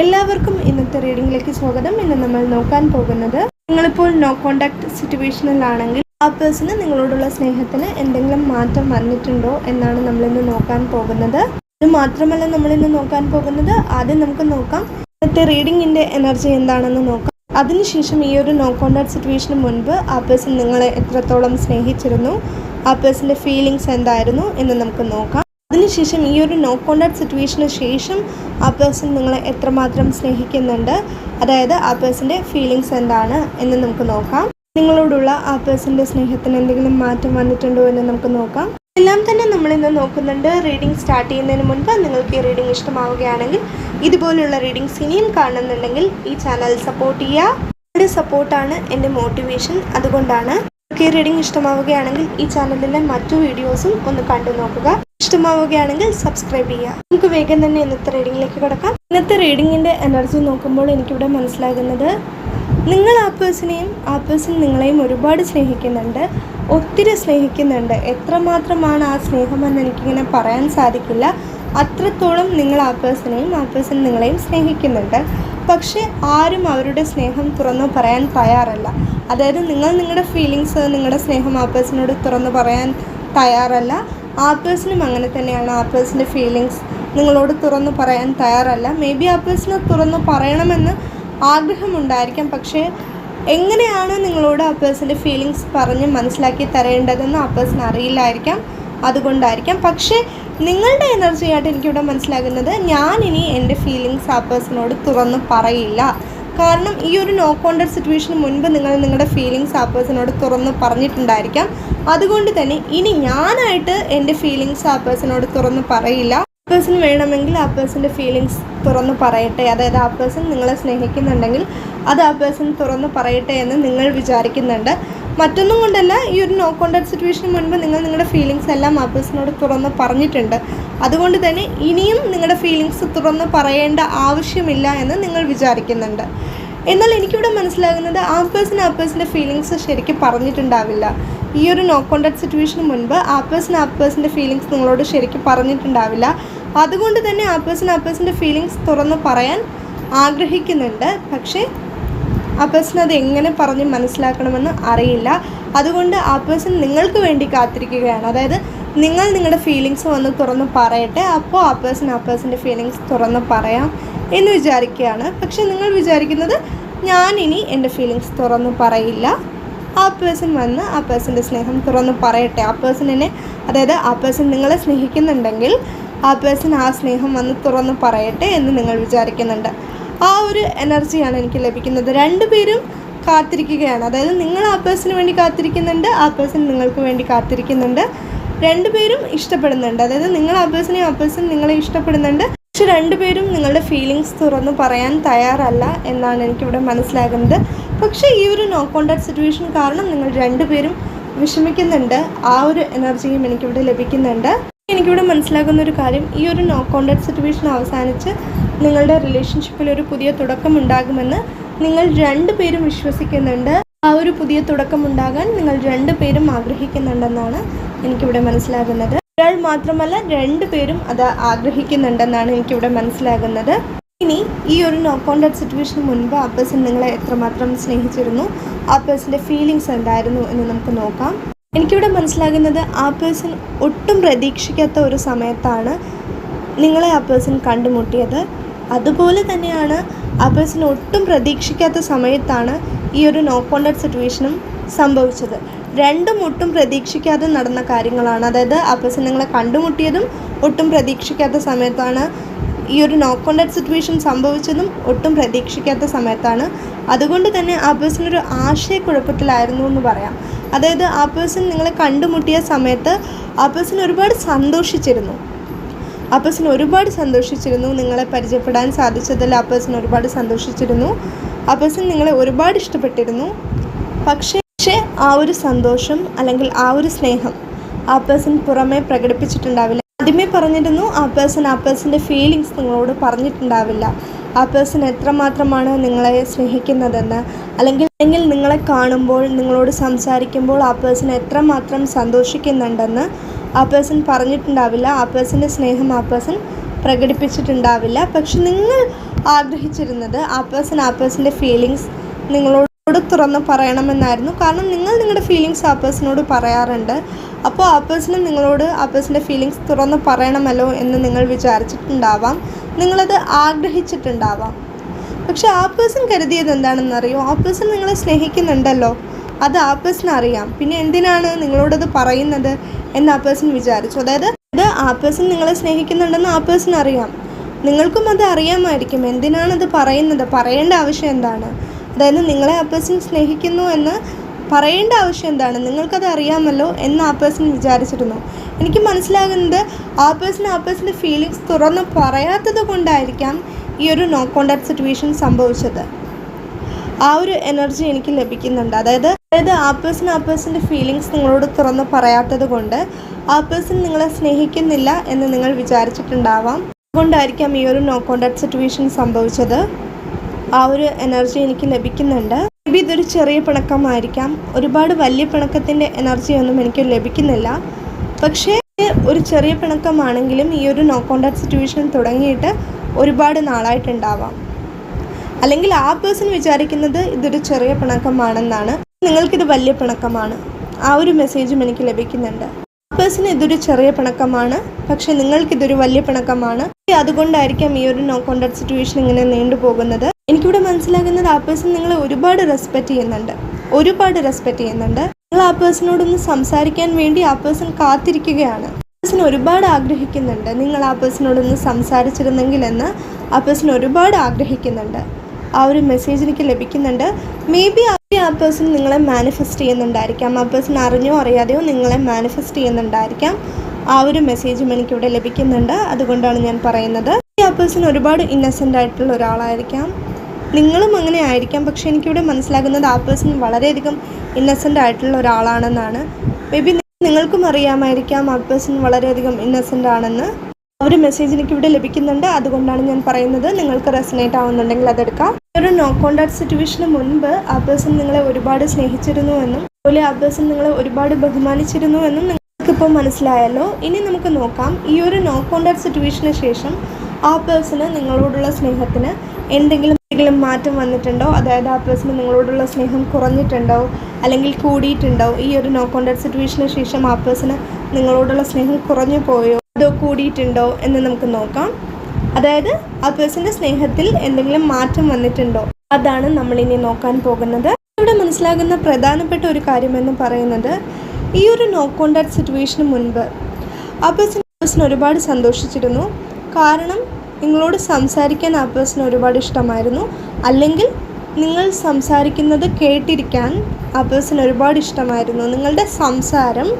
എല്ലാവർക്കും ഇന്നത്തെ റീഡിംഗിലേക്ക് സ്വാഗതം. ഇന്ന് നമ്മൾ നോക്കാൻ പോകുന്നത് നിങ്ങളിപ്പോൾ നോ കോണ്ടാക്ട് സിറ്റുവേഷനിലാണെങ്കിൽ ആ പേഴ്സണ് നിങ്ങളോടുള്ള സ്നേഹത്തിന് എന്തെങ്കിലും മാറ്റം വന്നിട്ടുണ്ടോ എന്നാണ് നമ്മളിന്ന് നോക്കാൻ പോകുന്നത്. അത് മാത്രമല്ല നമ്മളിന്ന് നോക്കാൻ പോകുന്നത് ആദ്യം നമുക്ക് നോക്കാം ഇന്നത്തെ റീഡിങ്ങിന്റെ എനർജി എന്താണെന്ന് നോക്കാം. അതിനുശേഷം ഈ ഒരു നോ കോണ്ടാക്ട് സിറ്റുവേഷന് മുൻപ് ആ പേഴ്സൺ നിങ്ങളെ എത്രത്തോളം സ്നേഹിച്ചിരുന്നു ആ പേഴ്സന്റെ ഫീലിങ്സ് എന്തായിരുന്നു എന്ന് നമുക്ക് നോക്കാം. അതിനുശേഷം ഈ ഒരു നോ കോണ്ടാക്ട് സിറ്റുവേഷന് ശേഷം ആ പേഴ്സൺ നിങ്ങളെ എത്രമാത്രം സ്നേഹിക്കുന്നുണ്ട്? അതായത് ആ പേഴ്സന്റെ ഫീലിങ്സ് എന്താണ് എന്ന് നമുക്ക് നോക്കാം. നിങ്ങളോടുള്ള ആ പേഴ്സന്റെ സ്നേഹത്തിന് എന്തെങ്കിലും മാറ്റം വന്നിട്ടുണ്ടോ എന്ന് നമുക്ക് നോക്കാം. എല്ലാം തന്നെ നമ്മളിന്ന് നോക്കുന്നുണ്ട്. റീഡിംഗ് സ്റ്റാർട്ട് ചെയ്യുന്നതിന് മുൻപ് നിങ്ങൾക്ക് ഈ റീഡിംഗ് ഇഷ്ടമാവുകയാണെങ്കിൽ ഇതുപോലുള്ള റീഡിങ്സ് ഇനിയും കാണുന്നുണ്ടെങ്കിൽ ഈ ചാനൽ സപ്പോർട്ട് ചെയ്യുക. നിങ്ങളുടെ സപ്പോർട്ടാണ് എന്റെ മോട്ടിവേഷൻ അതുകൊണ്ടാണ് ഈ റീഡിംഗ് ഇഷ്ടമാവുകയാണെങ്കിൽ ഈ ചാനലിലെ മറ്റു വീഡിയോസും ഒന്ന് കണ്ടു നോക്കുക. ഇഷ്ടമാവുകയാണെങ്കിൽ സബ്സ്ക്രൈബ് ചെയ്യുക. നമുക്ക് വേഗം തന്നെ ഇന്നത്തെ റീഡിങ്ങിലേക്ക് കിടക്കാം. ഇന്നത്തെ റീഡിങ്ങിന്റെ എനർജി നോക്കുമ്പോൾ എനിക്കിവിടെ മനസ്സിലാകുന്നത് നിങ്ങൾ ആ പേഴ്സണെയും ആ പേഴ്സൺ നിങ്ങളെയും ഒരുപാട് സ്നേഹിക്കുന്നുണ്ട്. ഒത്തിരി സ്നേഹിക്കുന്നുണ്ട്. എത്രമാത്രമാണ് ആ സ്നേഹമെന്ന് എനിക്കിങ്ങനെ പറയാൻ സാധിക്കില്ല. അത്രത്തോളം നിങ്ങൾ ആ പേഴ്സണെയും ആ പേഴ്സൺ നിങ്ങളെയും സ്നേഹിക്കുന്നുണ്ട്. പക്ഷേ ആരും അവരുടെ സ്നേഹം തുറന്നു പറയാൻ തയ്യാറല്ല. അതായത് നിങ്ങൾ നിങ്ങളുടെ ഫീലിങ്സ് നിങ്ങളുടെ സ്നേഹം ആ പേഴ്സണോട് തുറന്നു പറയാൻ തയ്യാറല്ല. ആ പേഴ്സണും അങ്ങനെ തന്നെയാണ്. ആ പേഴ്സന്റെ ഫീലിങ്സ് നിങ്ങളോട് തുറന്നു പറയാൻ തയ്യാറല്ല. മേ ബി ആ പേഴ്സണ് തുറന്നു പറയണമെന്ന് ആഗ്രഹമുണ്ടായിരിക്കാം. പക്ഷേ എങ്ങനെയാണ് നിങ്ങളോട് ആ പേഴ്സന്റെ ഫീലിങ്സ് പറഞ്ഞ് മനസ്സിലാക്കി തരേണ്ടതെന്ന് ആ പേഴ്സൺ അറിയില്ലായിരിക്കാം. അതുകൊണ്ടായിരിക്കാം. പക്ഷേ നിങ്ങളുടെ എനർജി ആയിട്ട് എനിക്കിവിടെ മനസ്സിലാകുന്നത് ഇനി എന്റെ ഫീലിങ്സ് ആ പേഴ്സണോട് തുറന്ന് പറയില്ല. കാരണം ഈ ഒരു നോ കോണ്ടർ സിറ്റുവേഷന് മുൻപ് നിങ്ങൾ നിങ്ങളുടെ ഫീലിങ്സ് ആ പേഴ്സണോട് തുറന്ന് പറഞ്ഞിട്ടുണ്ടായിരിക്കാം. അതുകൊണ്ട് തന്നെ ഇനി ഞാനായിട്ട് എന്റെ ഫീലിങ്സ് ആ പേഴ്സണോട് തുറന്ന് പറയില്ല. പേഴ്സൺ വേണമെങ്കിൽ ആ പേഴ്സന്റെ ഫീലിങ്സ് തുറന്ന് പറയട്ടെ. അതായത് ആ പേഴ്സൺ നിങ്ങളെ സ്നേഹിക്കുന്നുണ്ടെങ്കിൽ അത് ആ പേഴ്സൺ തുറന്ന് പറയട്ടെ എന്ന് നിങ്ങൾ വിചാരിക്കുന്നുണ്ട്. മറ്റൊന്നും കൊണ്ടല്ല ഈ ഒരു നോ കോണ്ടാക്ട് സിറ്റുവേഷന് മുൻപ് നിങ്ങൾ നിങ്ങളുടെ ഫീലിങ്സ് എല്ലാം പേഴ്സണോട് തുറന്ന് പറഞ്ഞിട്ടുണ്ട്. അതുകൊണ്ട് തന്നെ ഇനിയും നിങ്ങളുടെ ഫീലിങ്സ് തുറന്ന് പറയേണ്ട ആവശ്യമില്ല എന്ന് നിങ്ങൾ വിചാരിക്കുന്നുണ്ട്. എന്നാൽ എനിക്കിവിടെ മനസ്സിലാകുന്നത് ആ പേഴ്സൺ ആ ഫീലിങ്സ് ശരിക്കും പറഞ്ഞിട്ടുണ്ടാവില്ല. ഈ ഒരു നോ കോണ്ടാക്ട് സിറ്റുവേഷന് മുൻപ് ആ പേഴ്സൺ ആ ഫീലിങ്സ് നിങ്ങളോട് ശരിക്കും പറഞ്ഞിട്ടുണ്ടാവില്ല. അതുകൊണ്ട് തന്നെ ആ പേഴ്സൺ ആ ഫീലിങ്സ് തുറന്ന് പറയാൻ ആഗ്രഹിക്കുന്നുണ്ട്. പക്ഷേ ആ പേഴ്സൺ അത് എങ്ങനെ പറഞ്ഞ് മനസ്സിലാക്കണമെന്ന് അറിയില്ല. അതുകൊണ്ട് ആ പേഴ്സൺ നിങ്ങൾക്ക് വേണ്ടി കാത്തിരിക്കുകയാണ്. അതായത് നിങ്ങൾ നിങ്ങളുടെ ഫീലിങ്സ് വന്ന് തുറന്ന് പറയട്ടെ. അപ്പോൾ ആ പേഴ്സൺ ആ പേഴ്സന്റെ ഫീലിങ്സ് തുറന്ന് പറയാം എന്ന് വിചാരിക്കുകയാണ്. പക്ഷെ നിങ്ങൾ വിചാരിക്കുന്നത് ഇനി എന്റെ ഫീലിങ്സ് തുറന്ന് പറയില്ല. ആ പേഴ്സൺ വന്ന് ആ പേഴ്സന്റെ സ്നേഹം തുറന്ന് പറയട്ടെ. ആ പേഴ്സണിനെ അതായത് ആ പേഴ്സൺ നിങ്ങളെ സ്നേഹിക്കുന്നുണ്ടെങ്കിൽ ആ പേഴ്സൺ ആ സ്നേഹം വന്ന് തുറന്ന് പറയട്ടെ എന്ന് നിങ്ങൾ വിചാരിക്കുന്നുണ്ട്. ആ ഒരു എനർജിയാണ് എനിക്ക് ലഭിക്കുന്നത്. രണ്ടുപേരും കാത്തിരിക്കുകയാണ്. അതായത് നിങ്ങൾ ആ പേഴ്സന് വേണ്ടി കാത്തിരിക്കുന്നുണ്ട് ആ പേഴ്സൺ നിങ്ങൾക്ക് വേണ്ടി കാത്തിരിക്കുന്നുണ്ട്. രണ്ടുപേരും ഇഷ്ടപ്പെടുന്നുണ്ട്. അതായത് നിങ്ങൾ ആ പേഴ്സണെ ആ പേഴ്സൺ നിങ്ങളെ ഇഷ്ടപ്പെടുന്നുണ്ട്. പക്ഷെ രണ്ടുപേരും നിങ്ങളുടെ ഫീലിങ്സ് തുറന്ന് പറയാൻ തയ്യാറല്ല എന്നാണ് എനിക്കിവിടെ മനസ്സിലാകുന്നത്. പക്ഷേ ഈ ഒരു നോ കോണ്ടാക്ട് സിറ്റുവേഷൻ കാരണം നിങ്ങൾ രണ്ടുപേരും വിഷമിക്കുന്നുണ്ട്. ആ ഒരു എനർജിയും എനിക്കിവിടെ ലഭിക്കുന്നുണ്ട്. എനിക്കിവിടെ മനസ്സിലാകുന്ന ഒരു കാര്യം ഈ ഒരു നോ കോണ്ടാക്ട് സിറ്റുവേഷൻ അവസാനിച്ച് നിങ്ങളുടെ റിലേഷൻഷിപ്പിൽ ഒരു പുതിയ തുടക്കം ഉണ്ടാകുമെന്ന് നിങ്ങൾ രണ്ടുപേരും വിശ്വസിക്കുന്നുണ്ട്. ആ ഒരു പുതിയ തുടക്കം ഉണ്ടാകാൻ നിങ്ങൾ രണ്ടുപേരും ആഗ്രഹിക്കുന്നുണ്ടെന്നാണ് എനിക്കിവിടെ മനസ്സിലാകുന്നത്. ഒരാൾ മാത്രമല്ല രണ്ടുപേരും അത് ആഗ്രഹിക്കുന്നുണ്ടെന്നാണ് എനിക്കിവിടെ മനസ്സിലാകുന്നത്. ഇനി ഈ ഒരു നോ കോണ്ടാക്ട് സിറ്റുവേഷന് മുൻപ് ആ പേഴ്സൺ നിങ്ങളെ എത്രമാത്രം സ്നേഹിച്ചിരുന്നു? ആ പേഴ്സന്റെ ഫീലിങ്സ് എന്തായിരുന്നു എന്ന് നമുക്ക് നോക്കാം. എനിക്കിവിടെ മനസ്സിലാകുന്നത് ആ പേഴ്സൺ ഒട്ടും പ്രതീക്ഷിക്കാത്ത ഒരു സമയത്താണ് നിങ്ങളെ ആ പേഴ്സൺ കണ്ടുമുട്ടിയത്. അതുപോലെ തന്നെയാണ് ആ പേഴ്സൺ ഒട്ടും പ്രതീക്ഷിക്കാത്ത സമയത്താണ് ഈ ഒരു നോ കോണ്ടാക്ട് സിറ്റുവേഷനും സംഭവിച്ചത്. രണ്ടും ഒട്ടും പ്രതീക്ഷിക്കാതെ നടന്ന കാര്യങ്ങളാണ്. അതായത് ആ പേഴ്സൺ നിങ്ങളെ കണ്ടുമുട്ടിയതും ഒട്ടും പ്രതീക്ഷിക്കാത്ത സമയത്താണ് ഈ ഒരു നോ കോണ്ടാക്ട് സിറ്റുവേഷൻ സംഭവിച്ചതും ഒട്ടും പ്രതീക്ഷിക്കാത്ത സമയത്താണ്. അതുകൊണ്ട് തന്നെ ആ പേഴ്സൺ ഒരു ആശയക്കുഴപ്പത്തിലായിരുന്നു എന്ന് പറയാം. അതായത് ആ പേഴ്സൺ നിങ്ങളെ കണ്ടുമുട്ടിയ സമയത്ത് ആ പേഴ്സൺ ഒരുപാട് സന്തോഷിച്ചിരുന്നു. പേഴ്സൺ ഒരുപാട് സന്തോഷിച്ചിരുന്നു നിങ്ങളെ പരിചയപ്പെടാൻ സാധിച്ചതിൽ അപ്പസിന് ഒരുപാട് സന്തോഷിച്ചിരുന്നു. ആ നിങ്ങളെ ഒരുപാട് ഇഷ്ടപ്പെട്ടിരുന്നു. പക്ഷേ പക്ഷേ ആ ഒരു സന്തോഷം അല്ലെങ്കിൽ ആ ഒരു സ്നേഹം ആ പേഴ്സൺ പുറമേ പ്രകടിപ്പിച്ചിട്ടുണ്ടാവില്ല. ആദ്യമേ പറഞ്ഞിരുന്നു ആ പേഴ്സൺ ആ പേഴ്സന്റെ ഫീലിങ്സ് നിങ്ങളോട് പറഞ്ഞിട്ടുണ്ടാവില്ല. ആ പേഴ്സൺ എത്രമാത്രമാണ് നിങ്ങളെ സ്നേഹിക്കുന്നതെന്ന്? അല്ലെങ്കിൽ അല്ലെങ്കിൽ നിങ്ങളെ കാണുമ്പോൾ നിങ്ങളോട് സംസാരിക്കുമ്പോൾ ആ പേഴ്സൺ എത്രമാത്രം സന്തോഷിക്കുന്നുണ്ടെന്ന് ആ പേഴ്സൺ പറഞ്ഞിട്ടുണ്ടാവില്ല ആ പേഴ്സന്റെ സ്നേഹം ആ പേഴ്സൺ പ്രകടിപ്പിച്ചിട്ടുണ്ടാവില്ല പക്ഷെ നിങ്ങൾ ആഗ്രഹിച്ചിരുന്നത് ആ പേഴ്സൺ ആ പേഴ്സന്റെ ഫീലിങ്സ് നിങ്ങളോട് തുറന്ന് പറയണമെന്നായിരുന്നു കാരണം നിങ്ങൾ നിങ്ങളുടെ ഫീലിങ്സ് ആ പേഴ്സണോട് പറയാറുണ്ട് അപ്പോൾ ആ പേഴ്സണും നിങ്ങളോട് ആ പേഴ്സന്റെ ഫീലിങ്സ് തുറന്ന് പറയണമല്ലോ എന്ന് നിങ്ങൾ വിചാരിച്ചിട്ടുണ്ടാവാം നിങ്ങളത് ആഗ്രഹിച്ചിട്ടുണ്ടാവാം പക്ഷെ ആ പേഴ്സൺ കരുതിയത് എന്താണെന്നറിയോ ആ പേഴ്സൺ നിങ്ങളെ സ്നേഹിക്കുന്നുണ്ടല്ലോ അത് ആ പേഴ്സൺ അറിയാം പിന്നെ എന്തിനാണ് നിങ്ങളോടത് പറയുന്നത് എന്ന് ആ പേഴ്സൺ വിചാരിച്ചു. അതായത് ഇത് ആ പേഴ്സൺ നിങ്ങളെ സ്നേഹിക്കുന്നുണ്ടെന്ന് ആ പേഴ്സൺ അറിയാം. നിങ്ങൾക്കും അത് അറിയാമായിരിക്കും. എന്തിനാണ് അത് പറയുന്നത്? പറയേണ്ട ആവശ്യം എന്താണ്? അതായത് നിങ്ങളെ ആ പേഴ്സൺ സ്നേഹിക്കുന്നു എന്ന് പറയേണ്ട ആവശ്യം എന്താണ്? നിങ്ങൾക്കത് അറിയാമല്ലോ എന്ന് ആ പേഴ്സൺ വിചാരിച്ചിരുന്നു. എനിക്ക് മനസ്സിലാകുന്നത് ആ പേഴ്സൺ ആ പേഴ്സന്റെ ഫീലിങ്സ് തുറന്ന് പറയാത്തത് കൊണ്ടായിരിക്കാം ഈ ഒരു നോ കോണ്ടാക്ട് സിറ്റുവേഷൻ സംഭവിച്ചത്. ആ ഒരു എനർജി എനിക്ക് ലഭിക്കുന്നുണ്ട്. അതായത് അതായത് ആ പേഴ്സൺ ആ പേഴ്സന്റെ ഫീലിങ്സ് നിങ്ങളോട് തുറന്ന് പറയാത്തത് കൊണ്ട് ആ പേഴ്സൺ നിങ്ങളെ സ്നേഹിക്കുന്നില്ല എന്ന് നിങ്ങൾ വിചാരിച്ചിട്ടുണ്ടാവാം. അതുകൊണ്ടായിരിക്കാം ഈ ഒരു നോ കോണ്ടാക്ട് സിറ്റുവേഷൻ സംഭവിച്ചത്. ആ ഒരു എനർജി എനിക്ക് ലഭിക്കുന്നുണ്ട്. ബി ഇതൊരു ചെറിയ പിണക്കമായിരിക്കാം. ഒരുപാട് വലിയ പിണക്കത്തിന്റെ എനർജിയൊന്നും എനിക്ക് ലഭിക്കുന്നില്ല. പക്ഷേ ഒരു ചെറിയ പിണക്കമാണെങ്കിലും ഈ ഒരു നോ കോണ്ടാക്ട് സിറ്റുവേഷൻ തുടങ്ങിയിട്ട് ഒരുപാട് നാളായിട്ടുണ്ടാവാം. അല്ലെങ്കിൽ ആ പേഴ്സൺ വിചാരിക്കുന്നത് ഇതൊരു ചെറിയ പിണക്കമാണെന്നാണ്. നിങ്ങൾക്കിത് വലിയ പിണക്കമാണ്. ആ ഒരു മെസ്സേജും എനിക്ക് ലഭിക്കുന്നുണ്ട്. ആ പേഴ്സൺ ഇതൊരു ചെറിയ പിണക്കമാണ്. പക്ഷെ നിങ്ങൾക്കിതൊരു വലിയ പിണക്കമാണ്. അതുകൊണ്ടായിരിക്കാം ഈ ഒരു നോ കോണ്ടാക്ട് സിറ്റുവേഷൻ ഇങ്ങനെ നീണ്ടുപോകുന്നത് എനിക്കിവിടെ മനസ്സിലാകുന്നത് ആ പേഴ്സൺ നിങ്ങളെ ഒരുപാട് റെസ്പെക്റ്റ് ചെയ്യുന്നുണ്ട്. ഒരുപാട് റെസ്പെക്റ്റ് ചെയ്യുന്നുണ്ട്. നിങ്ങൾ ആ പേഴ്സണോടൊന്ന് സംസാരിക്കാൻ വേണ്ടി ആ പേഴ്സൺ കാത്തിരിക്കുകയാണ്. പേഴ്സൺ ഒരുപാട് ആഗ്രഹിക്കുന്നുണ്ട്. നിങ്ങൾ ആ പേഴ്സണോടൊന്ന് സംസാരിച്ചിരുന്നെങ്കിൽ എന്ന് ആ പേഴ്സൺ ഒരുപാട് ആഗ്രഹിക്കുന്നുണ്ട്. ആ ഒരു മെസ്സേജ് എനിക്ക് ലഭിക്കുന്നുണ്ട്. മേ ബി ആ പേഴ്സൺ നിങ്ങളെ മാനിഫെസ്റ്റ് ചെയ്യുന്നുണ്ടായിരിക്കാം. ആ പേഴ്സൺ അറിഞ്ഞോ അറിയാതെയോ നിങ്ങളെ മാനിഫെസ്റ്റ് ചെയ്യുന്നുണ്ടായിരിക്കാം. ആ ഒരു മെസ്സേജും എനിക്കിവിടെ ലഭിക്കുന്നുണ്ട്. അതുകൊണ്ടാണ് ഞാൻ പറയുന്നത്. ആ പേഴ്സൺ ഒരുപാട് ഇന്നസെന്റ് ആയിട്ടുള്ള ഒരാളായിരിക്കാം. നിങ്ങളും അങ്ങനെ ആയിരിക്കാം. പക്ഷേ എനിക്കിവിടെ മനസ്സിലാകുന്നത് ആ പേഴ്സൺ വളരെയധികം ഇന്നസെന്റ് ആയിട്ടുള്ള ഒരാളാണെന്നാണ്. മേ ബി നിങ്ങൾക്കും അറിയാമായിരിക്കാം ആ പേഴ്സൺ വളരെയധികം ഇന്നസെന്റ് ആണെന്ന്. ആ ഒരു മെസ്സേജ് എനിക്ക് ഇവിടെ ലഭിക്കുന്നുണ്ട്. അതുകൊണ്ടാണ് ഞാൻ പറയുന്നത്. നിങ്ങൾക്ക് റെസനേറ്റ് ആവുന്നുണ്ടെങ്കിൽ അതെടുക്കാം. ഒരു നോ കോണ്ടാക്ട് സിറ്റുവേഷന് മുൻപ് ആ പേഴ്സൺ നിങ്ങളെ ഒരുപാട് സ്നേഹിച്ചിരുന്നു എന്നും അതുപോലെ ആ പേഴ്സൺ നിങ്ങളെ ഒരുപാട് ബഹുമാനിച്ചിരുന്നു എന്നും നിങ്ങൾക്കിപ്പോൾ മനസ്സിലായല്ലോ. ഇനി നമുക്ക് നോക്കാം. ഈ ഒരു നോ കോണ്ടാക്ട് സിറ്റുവേഷന് ശേഷം ആ പേഴ്സണ് നിങ്ങളോടുള്ള സ്നേഹത്തിന് എന്തെങ്കിലും എന്തെങ്കിലും മാറ്റം വന്നിട്ടുണ്ടോ? അതായത് ആ പേഴ്സണ് നിങ്ങളോടുള്ള സ്നേഹം കുറഞ്ഞിട്ടുണ്ടോ? അല്ലെങ്കിൽ കൂടിയിട്ടുണ്ടോ? ഈ ഒരു നോ കോണ്ടാക്ട് സിറ്റുവേഷന് ശേഷം ആ പേഴ്സണ് നിങ്ങളോടുള്ള സ്നേഹം കുറഞ്ഞു പോയോ? അതോ കൂടിയിട്ടുണ്ടോ എന്ന് നമുക്ക് നോക്കാം. അതായത് ആ പേഴ്സന്റെ സ്നേഹത്തിൽ എന്തെങ്കിലും മാറ്റം വന്നിട്ടുണ്ടോ? അതാണ് ഇനി നോക്കാൻ പോകുന്നത്. ഇവിടെ മനസ്സിലാകുന്ന പ്രധാനപ്പെട്ട ഒരു കാര്യമെന്ന് പറയുന്നത് ഈ ഒരു നോ കോണ്ടാക്ട് സിറ്റുവേഷന് മുൻപ് ആ പേഴ്സൺ പേഴ്സൺ ഒരുപാട് സന്തോഷിച്ചിരുന്നു. കാരണം നിങ്ങളോട് സംസാരിക്കാൻ ആ പേഴ്സൺ ഒരുപാട് ഇഷ്ടമായിരുന്നു. അല്ലെങ്കിൽ നിങ്ങൾ സംസാരിക്കുന്നത് കേട്ടിരിക്കാൻ ആ പേഴ്സൺ ഒരുപാട് ഇഷ്ടമായിരുന്നു. നിങ്ങളുടെ സംസാരം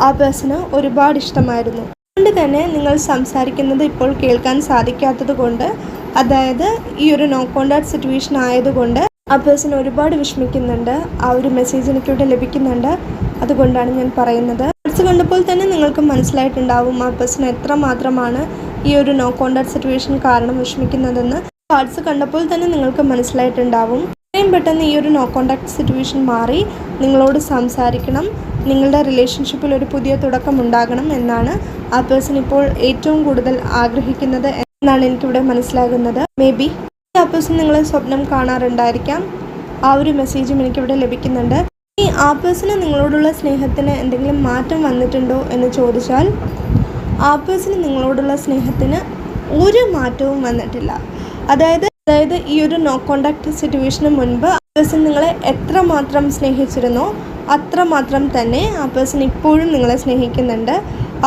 ആ പേഴ്സണ് ഒരുപാട് ഇഷ്ടമായിരുന്നു. അതുകൊണ്ട് തന്നെ നിങ്ങൾ സംസാരിക്കുന്നത് ഇപ്പോൾ കേൾക്കാൻ സാധിക്കാത്തത് കൊണ്ട് അതായത് ഈ ഒരു നോ കോണ്ടാക്ട് സിറ്റുവേഷൻ ആയതുകൊണ്ട് ആ പേഴ്സൺ ഒരുപാട് വിഷമിക്കുന്നുണ്ട് ആ ഒരു മെസ്സേജ് എനിക്കിവിടെ ലഭിക്കുന്നുണ്ട്. അതുകൊണ്ടാണ് ഞാൻ പറയുന്നത്. കാർഡ്സ് കണ്ടപ്പോൾ തന്നെ നിങ്ങൾക്ക് മനസ്സിലായിട്ടുണ്ടാവും ആ പേഴ്സൺ എത്ര മാത്രമാണ് ഈ ഒരു നോ കോണ്ടാക്ട് സിറ്റുവേഷൻ കാരണം വിഷമിക്കുന്നതെന്ന്. കാർഡ്സ് കണ്ടപ്പോൾ തന്നെ നിങ്ങൾക്ക് മനസ്സിലായിട്ടുണ്ടാവും. എത്രയും പെട്ടെന്ന് ഈ ഒരു നോ കോണ്ടാക്ട് സിറ്റുവേഷൻ മാറി നിങ്ങളോട് സംസാരിക്കണം. നിങ്ങളുടെ റിലേഷൻഷിപ്പിൽ ഒരു പുതിയ തുടക്കം ഉണ്ടാകണം എന്നാണ് ആ പേഴ്സൺ ഇപ്പോൾ ഏറ്റവും കൂടുതൽ ആഗ്രഹിക്കുന്നത് എന്നാണ് എനിക്കിവിടെ മനസ്സിലാകുന്നത്. മേ ബി ആ പേഴ്സൺ നിങ്ങളെ സ്വപ്നം കാണാറുണ്ടായിരിക്കാം. ആ ഒരു മെസ്സേജും എനിക്കിവിടെ ലഭിക്കുന്നുണ്ട്. ഈ ആ പേഴ്സണ് നിങ്ങളോടുള്ള സ്നേഹത്തിന് എന്തെങ്കിലും മാറ്റം വന്നിട്ടുണ്ടോ എന്ന് ചോദിച്ചാൽ ആ പേഴ്സണ് നിങ്ങളോടുള്ള സ്നേഹത്തിന് ഒരു മാറ്റവും വന്നിട്ടില്ല. അതായത് അതായത് ഈ ഒരു നോ കോണ്ടാക്ട് സിറ്റുവേഷന് മുൻപ് ആ പേഴ്സൺ നിങ്ങളെ എത്രമാത്രം സ്നേഹിച്ചിരുന്നോ അത്രമാത്രം തന്നെ ആ പേഴ്സൺ ഇപ്പോഴും നിങ്ങളെ സ്നേഹിക്കുന്നുണ്ട്.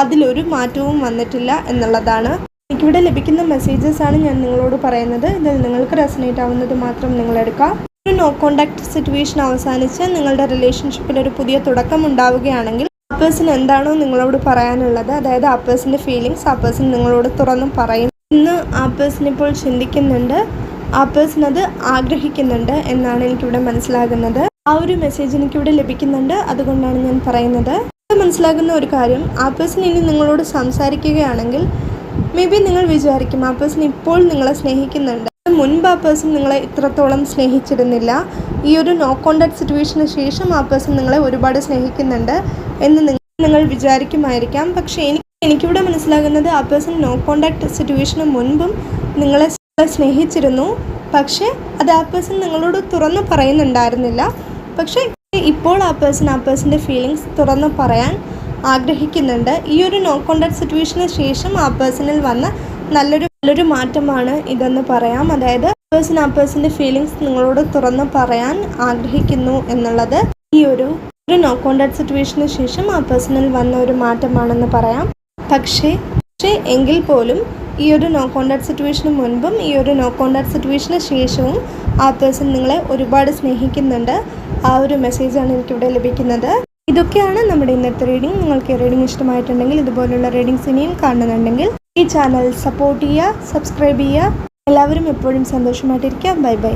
അതിലൊരു മാറ്റവും വന്നിട്ടില്ല എന്നുള്ളതാണ്. എനിക്കിവിടെ ലഭിക്കുന്ന മെസ്സേജസ് ആണ് ഞാൻ നിങ്ങളോട് പറയുന്നത്. ഇതിൽ നിങ്ങൾക്ക് റെസനേറ്റ് ആവുന്നത് മാത്രം നിങ്ങൾ എടുക്കുക ഒരു നോ കോണ്ടാക്ട് സിറ്റുവേഷൻ അവസാനിച്ച് നിങ്ങളുടെ റിലേഷൻഷിപ്പിൽ ഒരു പുതിയ തുടക്കം ഉണ്ടാവുകയാണെങ്കിൽ ആ പേഴ്സൺ എന്താണോ നിങ്ങളോട് പറയാനുള്ളത്. അതായത് ആ പേഴ്സന്റെ ഫീലിങ്സ് ആ പേഴ്സൺ നിങ്ങളോട് തുറന്നും പറയും. ഇന്ന് ആ പേഴ്സൺ ഇപ്പോൾ ചിന്തിക്കുന്നുണ്ട്. ആ പേഴ്സൺ അത് ആഗ്രഹിക്കുന്നുണ്ട് എന്നാണ് എനിക്കിവിടെ മനസ്സിലാകുന്നത്. ആ ഒരു മെസ്സേജ് എനിക്കിവിടെ ലഭിക്കുന്നുണ്ട്. അതുകൊണ്ടാണ് ഞാൻ പറയുന്നത്. മനസ്സിലാകുന്ന ഒരു കാര്യം. ആ പേഴ്സൺ ഇനി നിങ്ങളോട് സംസാരിക്കുകയാണെങ്കിൽ മേ ബി നിങ്ങൾ വിചാരിക്കും ആ പേഴ്സൺ ഇപ്പോൾ നിങ്ങളെ സ്നേഹിക്കുന്നുണ്ട്. മുൻപ് ആ പേഴ്സൺ നിങ്ങളെ ഇത്രത്തോളം സ്നേഹിച്ചിരുന്നില്ല. ഈ ഒരു നോ കോണ്ടാക്ട് സിറ്റുവേഷന് ശേഷം ആ പേഴ്സൺ നിങ്ങളെ ഒരുപാട് സ്നേഹിക്കുന്നുണ്ട് എന്ന് നിങ്ങൾ വിചാരിക്കുമായിരിക്കാം. പക്ഷേ എനിക്ക് എനിക്കിവിടെ മനസ്സിലാകുന്നത് ആ പേഴ്സൺ നോ കോണ്ടാക്ട് സിറ്റുവേഷന് മുൻപും നിങ്ങളെ സ്നേഹിച്ചിരുന്നു. പക്ഷേ അത് ആ പേഴ്സൺ നിങ്ങളോട് തുറന്നു പറയുന്നുണ്ടായിരുന്നില്ല. പക്ഷേ ഇപ്പോൾ ആ പേഴ്സൺ ആ പേഴ്സന്റെ ഫീലിങ്സ് തുറന്ന് പറയാൻ ആഗ്രഹിക്കുന്നുണ്ട്. ഈ ഒരു നോ കോണ്ടാക്ട് സിറ്റുവേഷന് ശേഷം ആ പേഴ്സണിൽ വന്ന നല്ലൊരു നല്ലൊരു മാറ്റമാണ് ഇതെന്ന് പറയാം. അതായത് പേഴ്സൺ ആ പേഴ്സന്റെ ഫീലിങ്സ് നിങ്ങളോട് തുറന്ന് പറയാൻ ആഗ്രഹിക്കുന്നു എന്നുള്ളത് ഈ ഒരു ഒരു നോ കോണ്ടാക്ട് സിറ്റുവേഷന് ശേഷം ആ പേഴ്സണിൽ വന്ന ഒരു മാറ്റമാണെന്ന് പറയാം. പക്ഷേ പക്ഷേ എങ്കിൽ പോലും ഈ ഒരു നോ കോണ്ടാക്ട് സിറ്റുവേഷന് മുൻപും ഈ ഒരു നോ കോണ്ടാക്ട് സിറ്റുവേഷന് ശേഷവും ആ പേഴ്സൺ നിങ്ങളെ ഒരുപാട് സ്നേഹിക്കുന്നുണ്ട്. ആ ഒരു മെസ്സേജാണ് എനിക്കിവിടെ ലഭിക്കുന്നത്. ഇതൊക്കെയാണ് നമ്മുടെ ഇന്നത്തെ റീഡിംഗ് നിങ്ങൾക്ക് റീഡിംഗ് ഇഷ്ടമായിട്ടുണ്ടെങ്കിൽ ഇതുപോലുള്ള റീഡിങ്സ് ഇനിയും കാണുന്നുണ്ടെങ്കിൽ ഈ ചാനൽ സപ്പോർട്ട് ചെയ്യുക സബ്സ്ക്രൈബ് ചെയ്യുക. എല്ലാവരും എപ്പോഴും സന്തോഷമായിട്ടിരിക്കുക ബൈ ബൈ